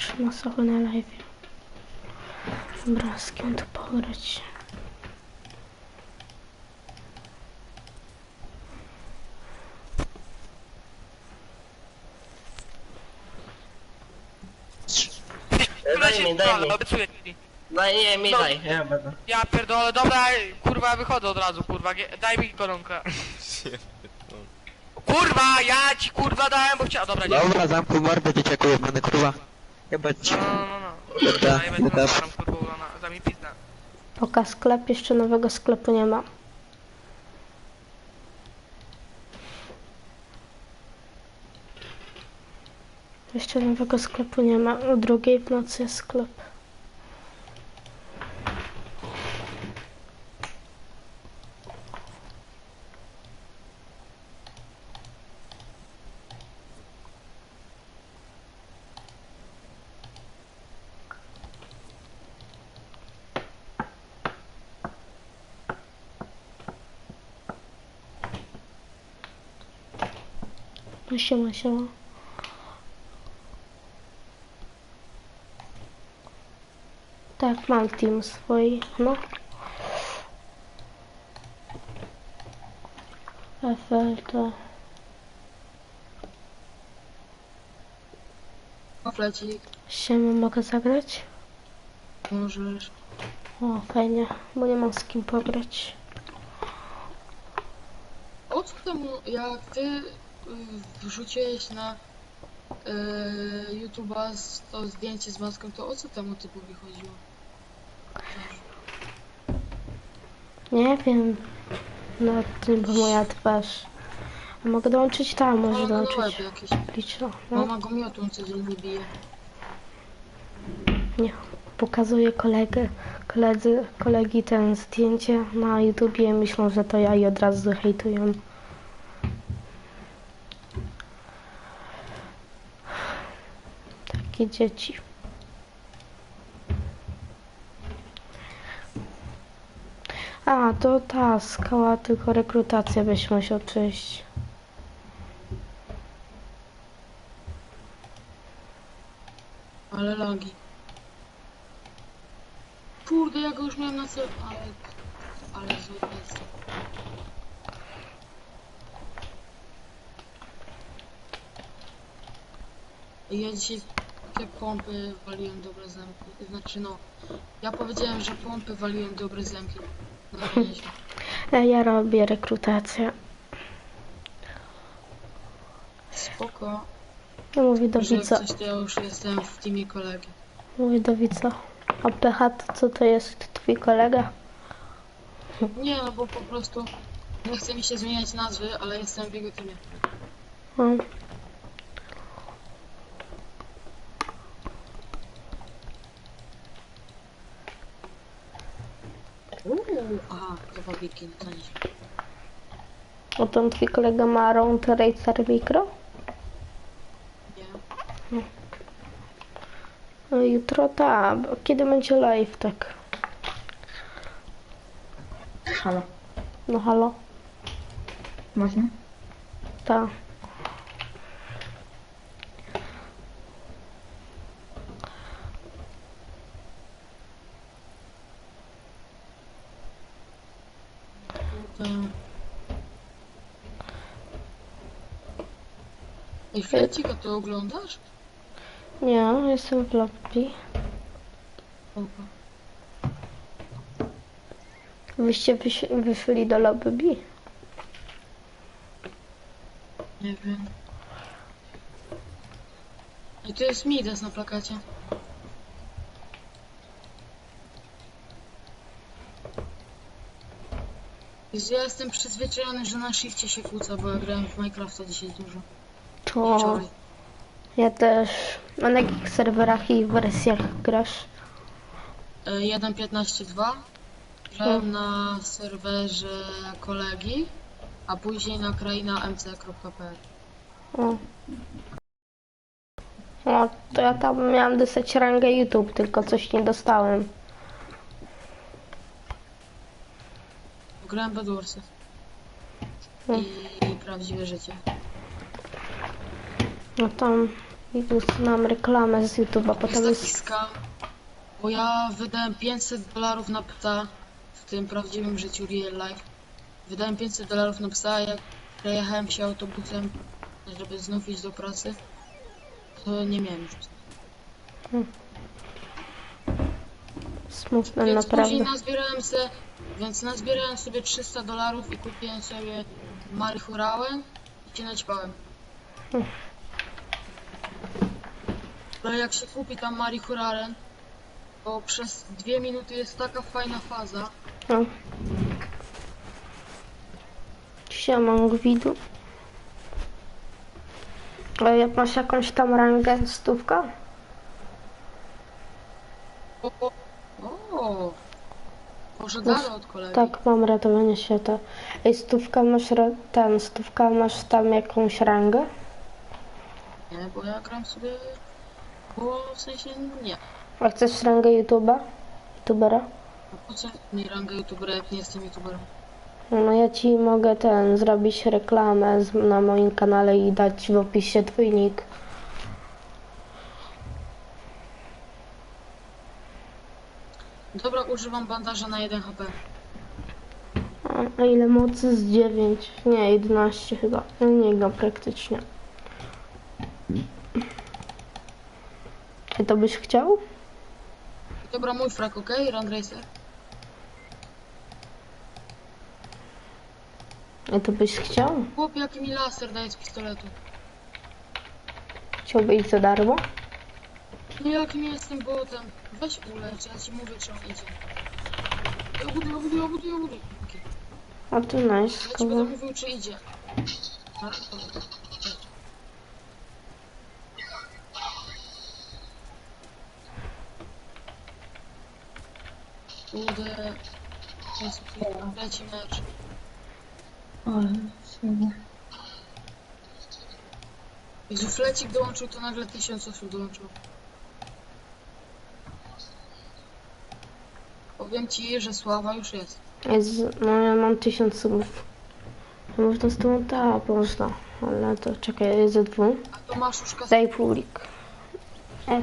Trzy osoby na live. Dobra, z kim tu pograć? Daj mi, daj mi. Obiecuję ci. Daj, nie, mi No. daj. Ja będę. Ja pierdolę, dobra, kurwa, wychodzę od razu, kurwa, gie- daj mi koronkę. Kurwa, ja ci kurwa dałem, bo chciałem, dobra, nie. Dobra, zamknij mordę dzieciaku jebany kurwa. Jebać No, no, no, no. Dobra, Ja będę dobra. tam kurwa, na- za mi pizdę. Oka sklep, jeszcze nowego sklepu nie ma. Jeszcze nowego sklepu nie ma. O drugiej w nocy jest sklep. No siema, siema. Tak, mam team swój, no. FL to... Siema, mogę zagrać? możesz. O, fajnie, bo nie mam z kim pograć. O co temu, jak ty wrzuciłeś na y, YouTube'a to zdjęcie z maską, to o co temu typowi chodziło? Nie wiem, na tym była moja twarz. A mogę dołączyć tam, może Ale na łeb dołączyć jakieś. liczno. No, Mama go miotą codziennie bije. nie. Pokazuję kolegę, koledzy, kolegi ten zdjęcie na YouTubie myślą, że to ja i od razu hejtują. Takie dzieci. A, to ta skała, tylko rekrutację byś musiał przejść. Ale lagi. Kurde, ja go już miałem na cel, ale... Ale zły jest. Ja dzisiaj takie pompy waliłem dobre zemki. Znaczy no, ja powiedziałem, że pompy waliłem dobre. No. E, Ja robię rekrutację. Spoko, Ja mówię do że jak widza. coś to ja już jestem w teamie kolegi. Mówię do widza. A PH to co to jest? Twój kolega? Nie, no bo po prostu nie chce mi się zmieniać nazwy, ale jestem w jego teamie. O, aha, zabawiki, no to nie. o ten twój kolega ma Round Racer Micro? Nie. No, jutro tak. bo Kiedy będzie live tak? Halo, No halo? można? Tak. To... Ej, Flecika, to oglądasz? Nie, jestem w lobby. Opa. Wyście wyś- wyszli do lobby? Nie wiem. I tu jest Midas na plakacie. Ja jestem przyzwyczajony, że na shifcie się kłóca, bo ja grałem w Minecrafta dzisiaj dużo. Wczoraj. ja też. A na jakich serwerach i wersjach grasz? E, 1.15.2 grałem na serwerze kolegi, a później na kraina mc.pl. O. O, to ja tam miałam dostać rangę YouTube, tylko coś nie dostałem. Grałem Bedwarsy. Hmm. I prawdziwe życie. No tam usunąłem reklamę z YouTube'a, potem Jest skam, bo ja wydałem 500 dolarów na psa w tym prawdziwym życiu real life. Wydałem 500 dolarów na psa, jak przejechałem się autobusem, żeby znów iść do pracy, to nie miałem już psa. smutne Więc później naprawdę. nazbierałem se, więc nazbierałem sobie 300 dolarów i kupiłem sobie marihuanę i się naćpałem. Ale jak się kupi tam marihuanę, to przez dwie minuty jest taka fajna faza. No. Siema, Gwidu. A jak masz jakąś tam rangę stówka? O, o, o. Może dalej od kolegi. Tak, mam ratowanie świata. Ej, stówka masz ten, stówka masz tam jakąś rangę? Nie, bo ja gram sobie, bo w sensie nie. A chcesz rangę YouTube'a? YouTubera? A po co mi ranga youtubera, jak nie jestem youtuberem? No ja ci mogę ten, zrobić reklamę z, na moim kanale i dać w opisie twój nick. Dobra, używam bandaża na 1 HP. A, ile mocy? Z 9, nie, 11 chyba. No nie gram praktycznie. Czy to byś chciał? Dobra, mój frak, okej? Run Racer. A to byś chciał? Chłop, jaki mi laser daje z pistoletu. Chciałbyś za darmo? No jakim ja jestem botem? Weź ulecz, ja ci mówię, czy on idzie. Ja buduję, ja buduję, ja buduję, ja buduję. Okej. A to nice, Ja ci będę mówił, czy idzie. A, Kurde. Leci mecz. Ale słabo. Jezu, Flecik dołączył, to nagle tysiąc osób dołączyło. Powiem ci, że sława już jest. Jest, no ja mam 1000 subów. Ja Można z tą tak, można. Ale to czekaj, jest ze dwóch. A to masz już kasę. Daj pulik. O.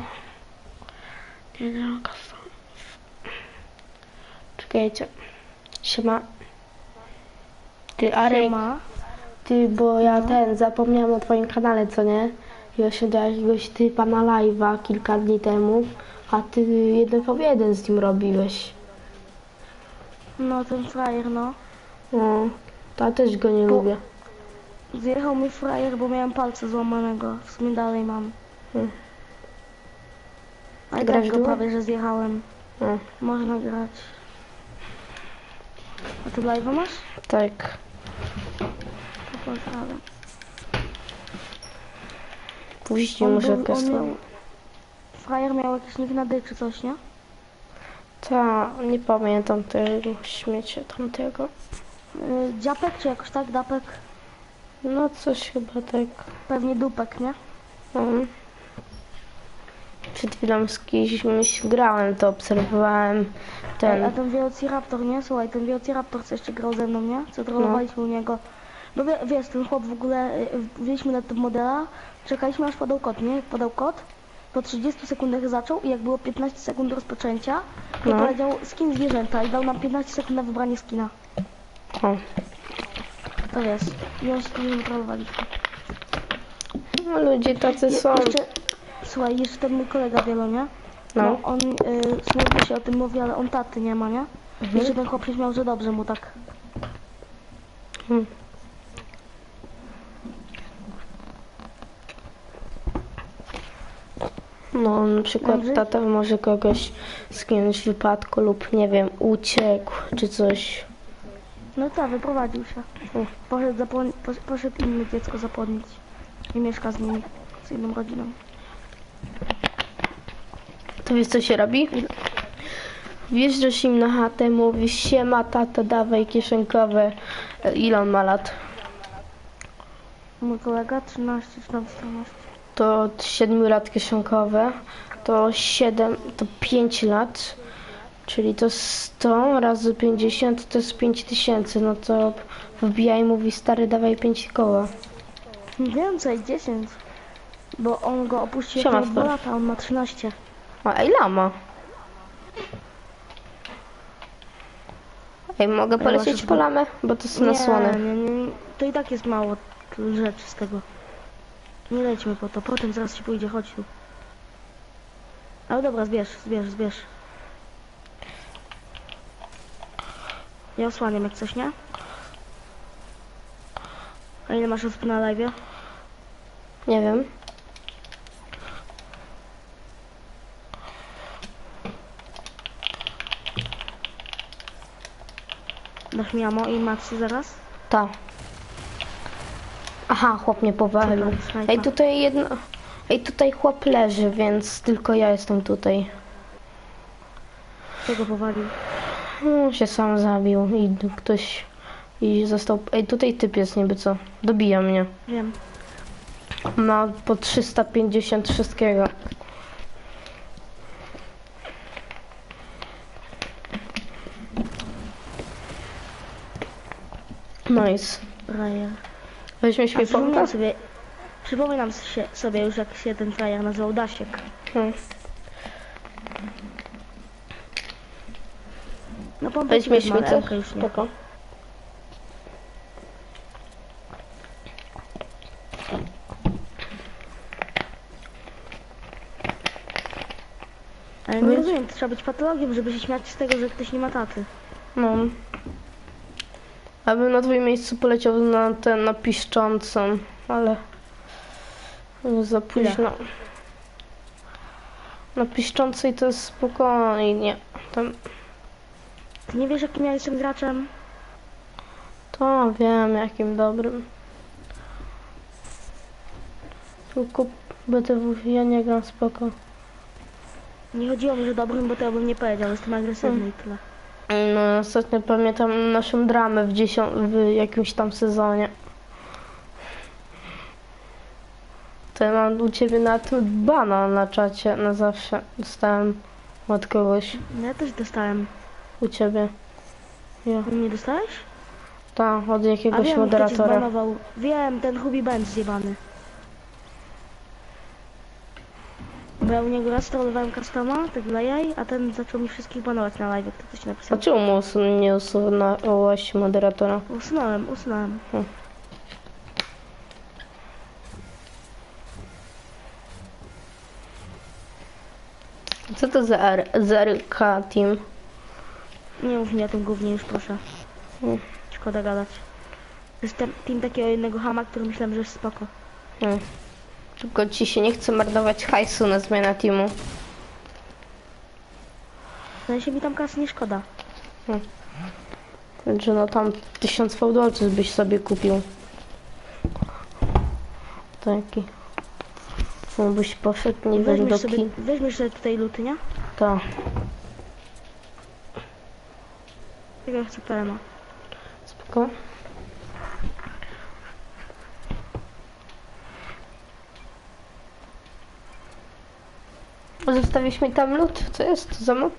Czekajcie. Siema. Ty, Arek. Ty, bo ja ten, zapomniałam o twoim kanale, co nie? Ja się do jakiegoś typa na live'a kilka dni temu, a ty jeden po jeden z nim robiłeś. No ten frajer, no. No, to ja też go nie Bo- lubię. Zjechał mi frajer, bo miałem palce złamanego. W sumie dalej mam. Hmm. A i Grasz tak go prawie, że zjechałem. No, Można grać. A ty live'a masz? tak. To pozdrawiam. Później On może był- on miał... Frajer miał jakiś nick na dy czy coś, nie? Ta, nie pamiętam tego śmiecia tamtego. Yy, dziapek czy jakoś tak? Dapek? No coś chyba tak. Pewnie dupek, nie? Um. Przed chwilą z kimś grałem, to obserwowałem Ej, a ten. ten Velociraptor, nie? Słuchaj, ten Velociraptor co jeszcze grał ze mną, nie? Co trollowaliśmy u niego. No wie, wiesz, ten chłop w ogóle, y, wbiliśmy na ten modela, czekaliśmy aż podał kod, nie? Jak podał kod, po 30 sekundach zaczął i jak było 15 sekund rozpoczęcia, to No. powiedział skin zwierzęta i dał nam 15 sekund na wybranie skina. O, To wiesz, się tym trollowaliśmy. no ludzie tacy są. Jeszcze, słuchaj, jeszcze ten mój kolega wielo, nie? No. No, on y, się o tym mówi, ale on taty nie ma, nie? Mhm. Jeszcze ten chłop się śmiał, że dobrze mu tak. Hmm. No, na przykład tata może kogoś z kimś w wypadku lub nie wiem, uciekł czy coś. No tak, wyprowadził się. Poszedł, zapłon- posz- poszedł inne dziecko zapłodnić. I mieszka z nimi, z inną rodziną. To wiesz co się robi? Wjeżdżasz im na chatę, mówisz siema tato, dawaj kieszonkowe. E, Ile on ma lat? Mój kolega 13 czy tam 14. To od 7 lat kieszonkowe, to 7, to 5 lat, czyli to 100 razy 50 to jest 5000, no to wbijaj mówi stary dawaj 5 koła. Więcej, 10. Bo on go opuścił Siema, jak miał dwa Stor. lata, a on ma 13. O, ej, lama. Ej, mogę polecieć po lamę? Bo to są nasłony. Nie, nie, nie, to i tak jest mało rzeczy z tego. Nie lećmy po to, potem zaraz się pójdzie, chodź tu. Ale dobra, zbierz, zbierz, zbierz. Ja osłaniam jak coś, nie? A ile masz osób na live? Nie wiem. Dasz mi amo i macy zaraz? Ta. Aha, chłop mnie powalił. Ej, tutaj jedno... Ej, tutaj chłop leży, więc tylko ja jestem tutaj. Kto go powalił? No, się sam zabił i ktoś... I został... Ej, tutaj typ jest niby co. Dobija mnie. Wiem. Ma po 350 wszystkiego. Nice. Frajer. Weźmie A śmieponka? przypominam sobie, przypominam się, sobie już jak się ten frajer nazywał Dasiek. Hmm. No pompę ci Weźmie wezmę, ale śmiecę? Emkę już nie. Spoko. Ale nie rozumiem, trzeba być patologiem, żeby się śmiać z tego, że ktoś nie ma taty. No. Abym na twoim miejscu poleciał na ten, na piszczącą, ale... Za późno. Na piszczącej to jest spokojnie. Tam... Ty nie wiesz, jakim ja jestem graczem? To wiem, jakim dobrym. Tylko BTW ja nie gram spoko. Nie chodziło mi, że dobrym, bo to ja bym nie powiedział, jestem agresywny i tyle. No, ostatnio pamiętam naszą dramę w, dziesią- w jakimś tam sezonie. To ja mam u ciebie na tym bana na czacie, na zawsze. Dostałem od kogoś No ja też dostałem. u ciebie. Ja. Nie dostałeś? Tak, od A jakiegoś wiem, kto cię moderatora. zbanował. Wiem, ten Hubi Benz zjebany. Bo ja u niego raz trollowałem customa, tak dla jaj, a ten zaczął mi wszystkich banować na live, kto coś napisał. Dlaczego mu usun- nie usunąłeś moderatora? Usunąłem, usunąłem. Co to za R- ZRK Team? Nie mów mi o tym głównie już proszę. Mm. Szkoda gadać. To jest ten team takiego jednego hama, który myślałem, że jest spoko. Hmm. Tylko ci się nie chce marnować hajsu na zmianę teamu. W sensie mi tam kasy nie szkoda. Że no tam tysiąc fałdolców byś sobie kupił. Taki. No byś poszedł, nie wiem, do sobie, weźmiesz sobie tutaj luty, nie? To. Tego chcę PMA. Spoko. Zostawisz mi tam lód? Co jest? Za mną?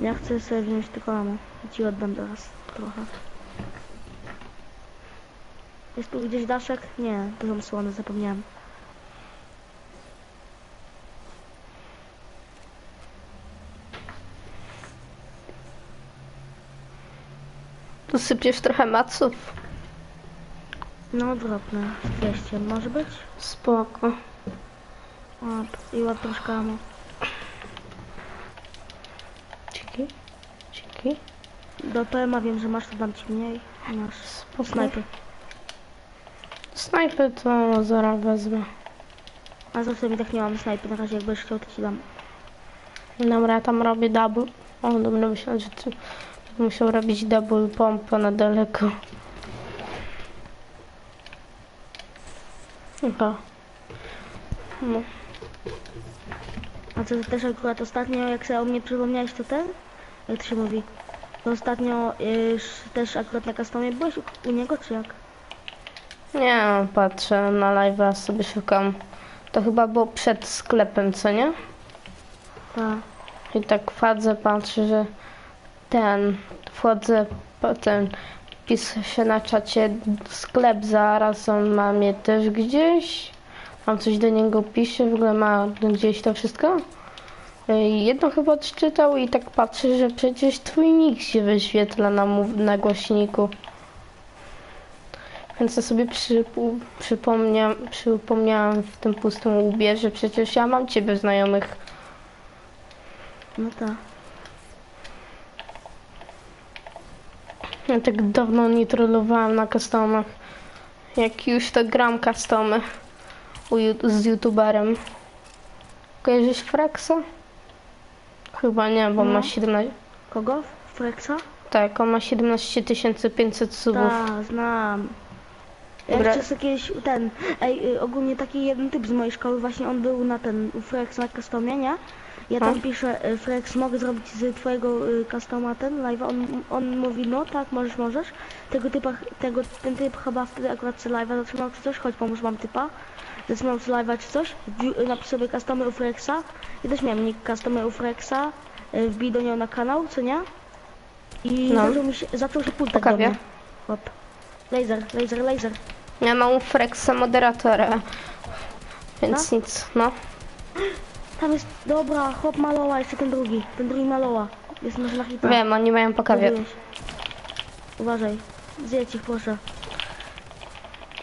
Ja chcę sobie wziąć tylko lamę. I ci oddam teraz trochę. Jest tu gdzieś daszek? Nie, to są słony, zapomniałem. Tu sypiesz trochę maców. No drobne, 200 może być? Spoko. Łap, i łap troszkę amo. Dzięki. Dzięki. Do PMA wiem, że masz, to dam ci mniej. Masz Spoko. snajpy. Snajpy to zaraz wezmę. A za mi tak nie mam snajpy, na razie jak będziesz chciał, to ci dam. Dobra, ja tam robię double. O, dobra, myślałem, że ty musiał robić double pompę na daleko. Aha. No. A co też akurat ostatnio, jak sobie o mnie przypomniałeś, to ten? Jak to się mówi? To ostatnio też akurat na customie byłeś u, niego, czy jak? Nie, patrzę na live'a, sobie szukam. To chyba było przed sklepem, co nie? Tak. I tak wchodzę, patrzę, że ten, wchodzę, potem pisze się na czacie sklep zaraz, on ma mnie też gdzieś. Tam coś do niego pisze, w ogóle ma gdzieś to wszystko. Ej, Jedno chyba odczytał i tak patrzy, że przecież twój nick się wyświetla na, na głośniku. Więc ja sobie przypu- przypomnia, przypomniałam w tym pustym łbie, że przecież ja mam ciebie znajomych. No tak. Ja tak dawno nie trollowałam na customach. Jak już to gram customy z youtuberem. Kojarzysz Fraxa? Chyba nie, bo on ma No. 17... Kogo? Flexa? Tak, on ma 17 500 subów. Tak, znam. Ja Dobra. jeszcze jakieś ten, ej, y, ogólnie taki jeden typ z mojej szkoły, właśnie on był na ten, u Flex na customie, nie? Ja tam No. piszę, y, Flex, mogę zrobić z twojego y, customa ten live, on, on mówi, no tak, możesz, możesz. Tego typa, tego, ten typ chyba wtedy akurat live'a zatrzymał czy coś, chodź pomóż, mam typa. Sobie live'a czy coś, napisał sobie customy u Flexa, ja też miałem nick customy u Flexa, y, wbij do niego na kanał, co nie? I No. zaczął, mi się, zaczął się pultać do mnie. Chłop. Laser, laser, laser. Ja mam u Fraxa moderatora. Więc No. nic, no. Tam jest, dobra, chłop maloła, jeszcze ten drugi, ten drugi maloła. Jest na na hita. Wiem, oni mają po kawie. Uważaj, zjedź ich proszę.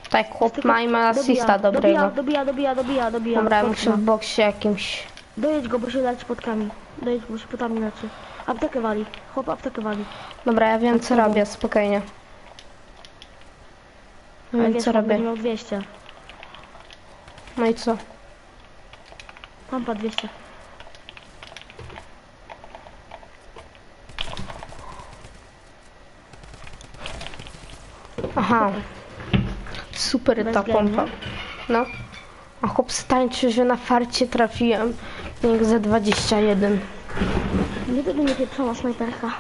Tak, chłop ma i ma asista dobrego. Dobija, dobija, dobija, dobija. Dobra, muszę w boksie jakimś... Dojedź go, bo się leczy potkami. Dojedź, bo się potami leczy. Aptekę wali, chłop aptekę wali. Dobra, ja wiem co Dobra. robię, spokojnie. A Wiem wiesz, co robię. miał 200. No i co? Pompa 200. Aha. Super ta Bezwzględnie. pompa. No. A chłop stańczy, że na farcie trafiłem. Niech za 21. Gdyby nie pieprzona snajperka.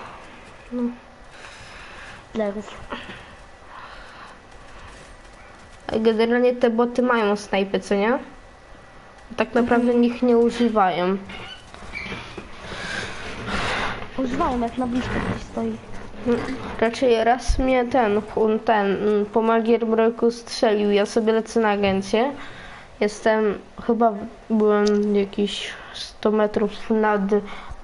No. Lerów. Generalnie te boty mają snajpy, co nie? Tak naprawdę nich nie używają. Używają jak na blisko ktoś stoi. Raczej raz mnie ten, ten mm, po Magierbroku strzelił. Ja sobie lecę na agencję. Jestem, chyba byłem jakieś 100 metrów nad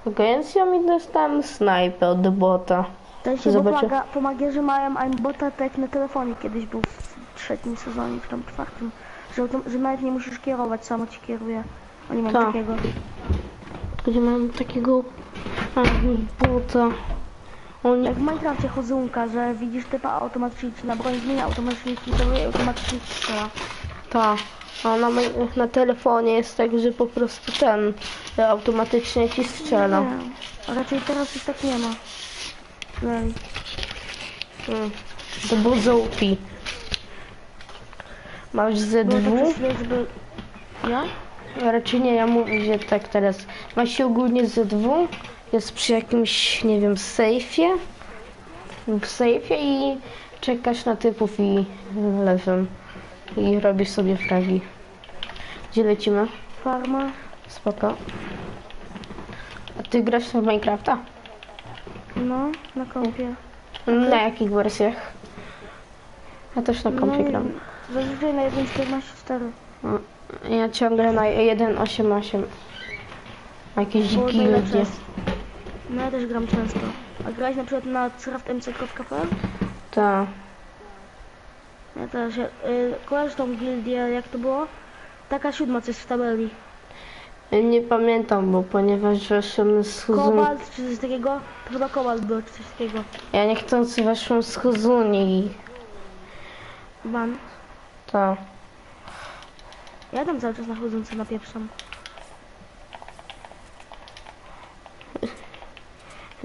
agencją i dostałem snajpę od bota. Ten się Zobaczę. pomaga, pomagierzy mają aimbota tak na telefonie kiedyś był w trzecim sezonie, czy tam czwartym. Że, że nawet nie musisz kierować, samo ci kieruje. Oni mają Tak. takiego. Gdzie mam takiego bota. On, Jak w Minecrafcie chodzunka, że widzisz typa automatycznie na broń zmienia, automatycznie i automatycznie strzela. ta. A na, na telefonie jest tak, że po prostu ten że automatycznie ci strzela. Nie, a raczej teraz już tak nie ma. Ej, Mm. To był zołpi. Masz tak dwóch? Ja? Raczej nie, ja mówię, że tak teraz. Ma się ogólnie ze dwóch, jest przy jakimś, nie wiem, sejfie. W sejfie i czekasz na typów i leżą. I robisz sobie fragi. Gdzie lecimy? Farma? Spoko. A ty grasz w Minecrafta? No, na kompie. Na jakich wersjach? Ja też na kompie no, gram. Zazwyczaj na 1.14.4. Ja ciągle na 1.8.8. Jakieś Było gildie. No ja też gram często. A grałeś na przykład na craftmc.pl? Tak. Ja też. Y, kojarzysz tą gildię, jak to było? Taka siódma, co jest w tabeli. Nie pamiętam, bo ponieważ weszłem z Huzuni. Kobalt czy coś takiego? To chyba Kobalt był, czy coś takiego. Ja niechcący weszłem z Huzuni Ban. to. Ja tam cały czas na chodzący napieprzam.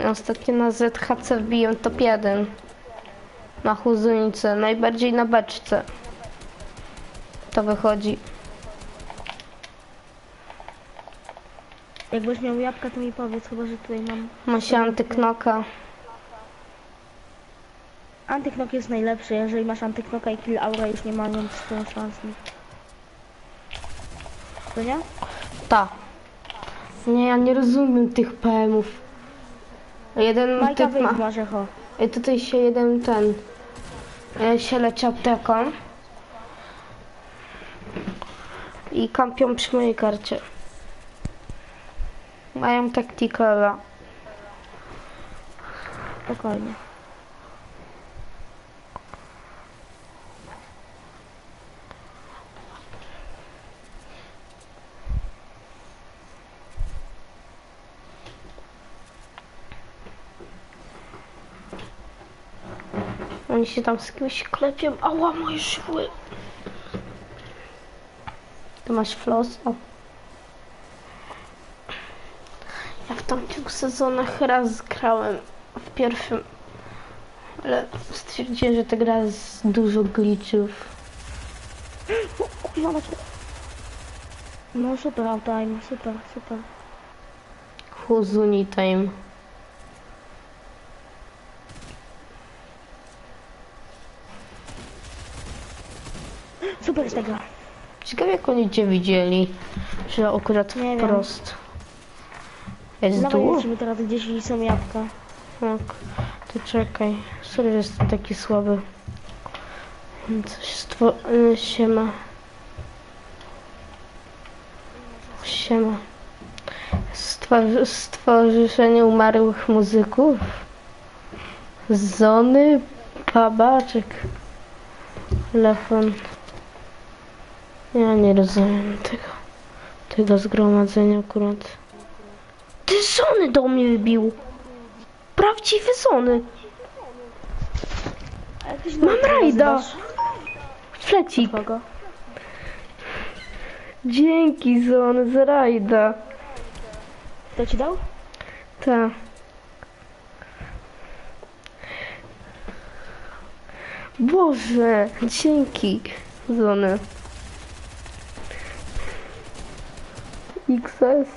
Ostatnio na ZHC wbiłem top 1. Na Huzunice, najbardziej na beczce. To wychodzi. Jakbyś miał jabłka, to mi powiedz, chyba że tutaj mam. Ma się antyknoka. Antyknok jest najlepszy, jeżeli masz antyknoka i kill aura już nie ma nią z tą szansą. To nie? Ta. Nie, ja nie rozumiem tych PM-ów. Jeden Majka typ ma. wyjdź masz echo. I tutaj się jeden ten e, się leci apteką. i kampią przy mojej karcie. Mają tacticala. Spokojnie. Oni się tam z kimś klepią. Ała, moje szły. Ty masz flosa? Ja w tamtych sezonach raz grałem w pierwszym, ale stwierdziłem, że ta gra jest dużo glitchów. No super, time, super, super. Huzuni time. Super jest ta gra. Ciekawe jak oni cię widzieli, że akurat Nie wiem. wprost. Jest Dawaj dół? lecimy teraz gdzieś są jabłka. Tak. To czekaj. Sorry, że jestem taki słaby. Coś stwo... y, Siema. Siema. Stwor- Stworzenie umarłych muzyków. Zony. Pabaczek. Telefon. Ja nie rozumiem tego. Tego zgromadzenia akurat. Ty Zony do mnie wybił. Prawdziwy się Mam rajda. Flecik. Dzięki Zony za rajda. Kto ci dał? Tak. Boże, dzięki Zony. XS.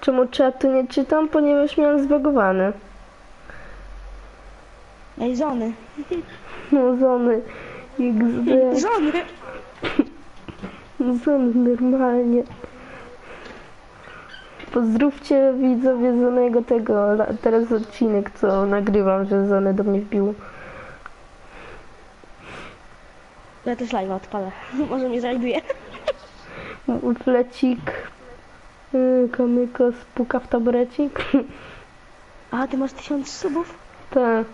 Czemu czatu nie czytam? Ponieważ miałem zbagowany. Ej, żony. No Zony. XD. Żony! Zony normalnie. Pozdrówcie widzowie Zonego tego, teraz odcinek co nagrywam, że Zony do mnie wbił. Ja też live odpalę. Może mnie zajduje. Flecik, yy, kamykos, puka w taborecik. A, ty masz tysiąc subów? Tak.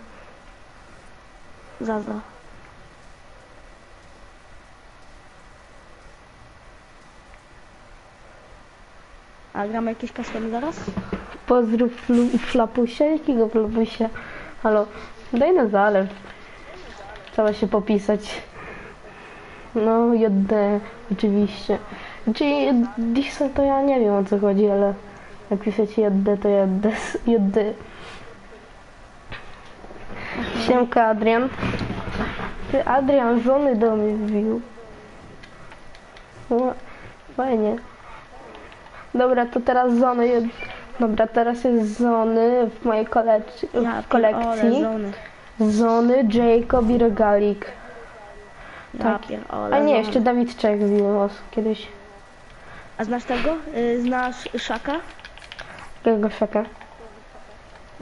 Zazdro. A gramy jakieś custom zaraz? Pozdrów flu- flapusia, jakiego flapusia? Halo, daj na zalew. Trzeba się popisać. No, JD, oczywiście. Czyli Disa to ja nie wiem o co chodzi, ale jak pisać JD to JD. JD. Siemka Adrian. Ty Adrian, żony do mnie wbił. No, fajnie. Dobra, to teraz zony. jed- Dobra, teraz jest zony w mojej kolekcji. W kolekcji. Zony, Jacob i Regalik. Tak. A nie, jeszcze Dawid Czech los kiedyś. A znasz tego? Y, Znasz Szaka? Jakiego szaka?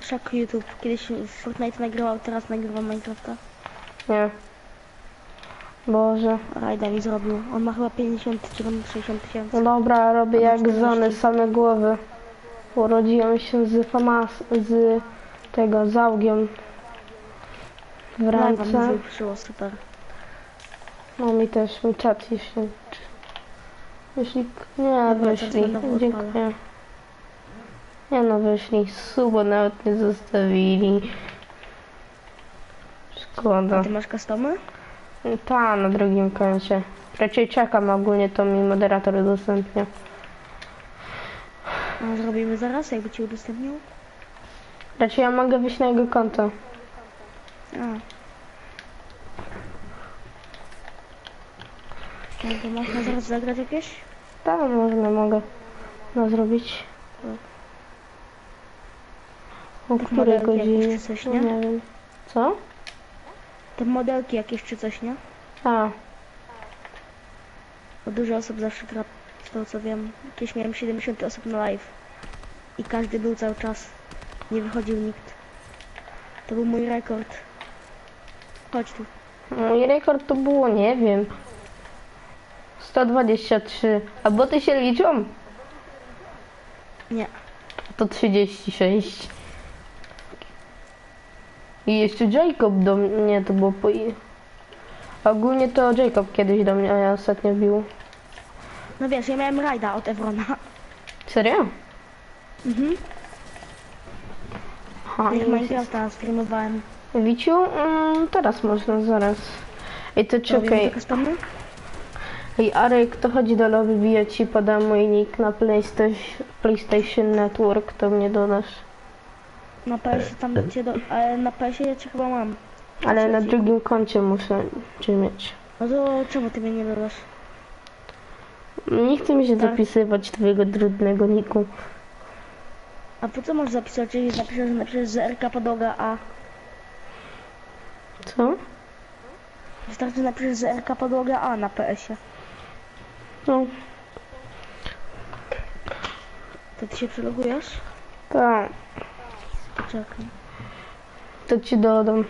Szak YouTube. Kiedyś w Fortnite nagrywał, teraz nagrywa Minecrafta. Nie. Boże. Rajda mi zrobił. On ma chyba 50 czy tam 60 tysięcy. No dobra, robię A jak 40. zony same głowy. Urodziłem się z famas, z tego, z augiem w mi ręce. wyprzyło, super. No mi też, mi czat jeśli... Jeśli... Nie, wyszli. Dziękuję. Nie no, wyszli. Subo nawet nie zostawili. A Szkoda. ty masz customy? Ta, na drugim końcie. Raczej czekam, ogólnie to mi moderator udostępnia. A zrobimy zaraz, jakby ci udostępnił? Raczej ja mogę wyjść na jego konto. A. No to można zaraz zagrać jakieś? Tak, można, mogę. No zrobić. O Tak której godzinie? coś, No, nie? nie wiem. Co? Te modelki jakieś czy coś, nie? A, Bo dużo osób zawsze gra, z tego co wiem. Kiedyś miałem 70 osób na live. I każdy był cały czas. Nie wychodził nikt. To był mój rekord. Chodź tu. mój rekord to było, nie wiem. 123. A boty się liczą? Nie. To 36. I jeszcze Jacob do mnie to było po... Ogólnie to Jacob kiedyś do mnie, a ja ostatnio bił. No wiesz, ja miałem rajda od Evrona. Serio? Mhm. Aha, Jak i- Minecrafta streamowałem. Wiciu? Mm, teraz można, zaraz. Ej, to czekaj. Ej, Arek, to chodzi do lobby, biję ci, podam mój nick na PlayStation, PlayStation Network, to mnie dodasz. Na PS tam cię do... Ale na PS ja cię chyba mam. Ale na drugim koncie muszę cię mieć. No to czemu ty mnie nie dodasz? Nie chce mi się Tak. zapisywać twojego trudnego niku. A po co masz zapisać, jeżeli napiszesz, że napiszesz z RK podłoga A? Co? Wystarczy napiszesz z RK podłoga A na PS-ie. No, To ty się przelogujesz? tak. Czekaj. To ci dodam.